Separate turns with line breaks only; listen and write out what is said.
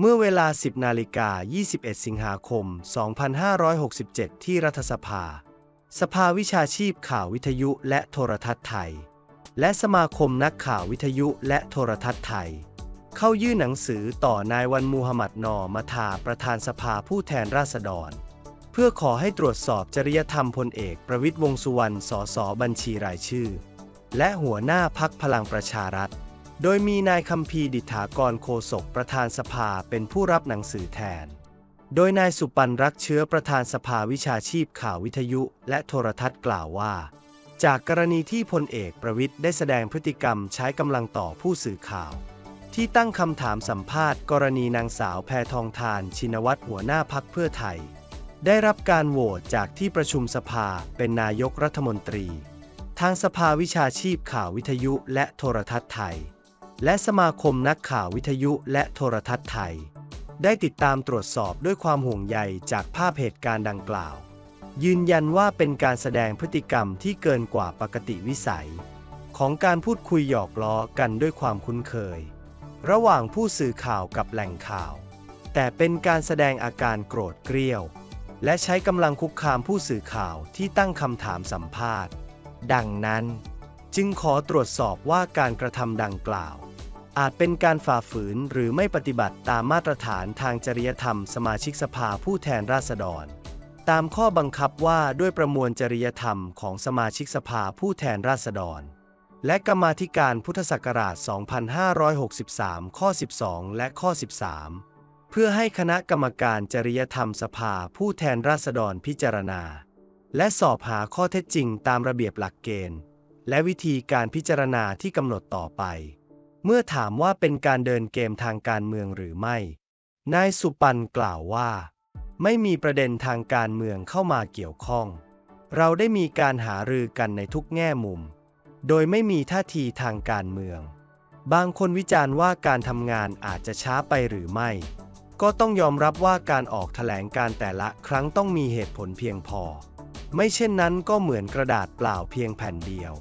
เมื่อเวลา 10 นาฬิกา 21 สิงหาคม 2567 ที่รัฐสภา สภาวิชาชีพข่าววิทยุและโทรทัศน์ไทย และสมาคมนักข่าววิทยุและโทรทัศน์ไทย เข้ายื่นหนังสือต่อนายวันมูฮัมหมัดนอมาทาประธานสภาผู้แทนราษฎร เพื่อขอให้ตรวจสอบจริยธรรมพลเอกประวิตยวงสุวรรณ สสบัญชีรายชื่อ และหัวหน้าพักพลังประชารัฐ โดยมีนายคัมพีดิษฐากรโคศกประธานสภาเป็นผู้รับหนังสือแทน โดยนายสุปันรักเชื้อประธานสภาวิชาชีพข่าววิทยุและโทรทัศน์กล่าวว่า จากกรณีที่พลเอกประวิทย์ได้แสดงพฤติกรรมใช้กำลังต่อผู้สื่อข่าว ที่ตั้งคำถามสัมภาษณ์ กรณีนางสาวแพทองทานชินวัตรหัวหน้าพักเพื่อไทย ได้รับการโหวตจากที่ประชุมสภาเป็นนายกรัฐมนตรี ทางสภาวิชาชีพข่าววิทยุและโทรทัศน์ไทย และสมาคมนักข่าววิทยุและโทรทัศน์ไทย ได้ติดตามตรวจสอบด้วยความห่วงใยจากภาพเหตุการณ์ดังกล่าว ยืนยันว่าเป็นการแสดงพฤติกรรมที่เกินกว่าปกติวิสัย ของการพูดคุยหยอกล้อกันด้วยความคุ้นเคย ระหว่างผู้สื่อข่าวกับแหล่งข่าว แต่เป็นการแสดงอาการโกรธเกรี้ยว และใช้กำลังคุกคามผู้สื่อข่าวที่ตั้งคำถามสัมภาษณ์ ดังนั้น จึงขอตรวจสอบว่าการกระทำดังกล่าว อาจเป็นการฝ่าฝืนหรือไม่ปฏิบัติตามมาตรฐานทางจริยธรรมสมาชิกสภาผู้แทนราษฎร ตามข้อบังคับว่าด้วยประมวลจริยธรรมของสมาชิกสภาผู้แทนราษฎร และกรรมาธิการพุทธศักราช 2563 ข้อ 12 และข้อ 13 เพื่อให้คณะกรรมการจริยธรรมสภาผู้แทนราษฎรพิจารณา และสอบหาข้อเท็จจริงตามระเบียบหลักเกณฑ์ และวิธีการพิจารณาที่กำหนดต่อไป เมื่อถามว่าเป็นการเดินเกมทางการเมืองหรือไม่ นายสุปันกล่าวว่า ไม่มีประเด็นทางการเมืองเข้ามาเกี่ยวข้อง เราได้มีการหารือกันในทุกแง่มุม โดยไม่มีท่าทีทางการเมือง บางคนวิจารณ์ว่าการทำงานอาจจะช้าไปหรือไม่ ก็ต้องยอมรับว่าการออกแถลงการแต่ละครั้งต้องมีเหตุผลเพียงพอ ไม่เช่นนั้นก็เหมือนกระดาษเปล่าเพียงแผ่นเดียว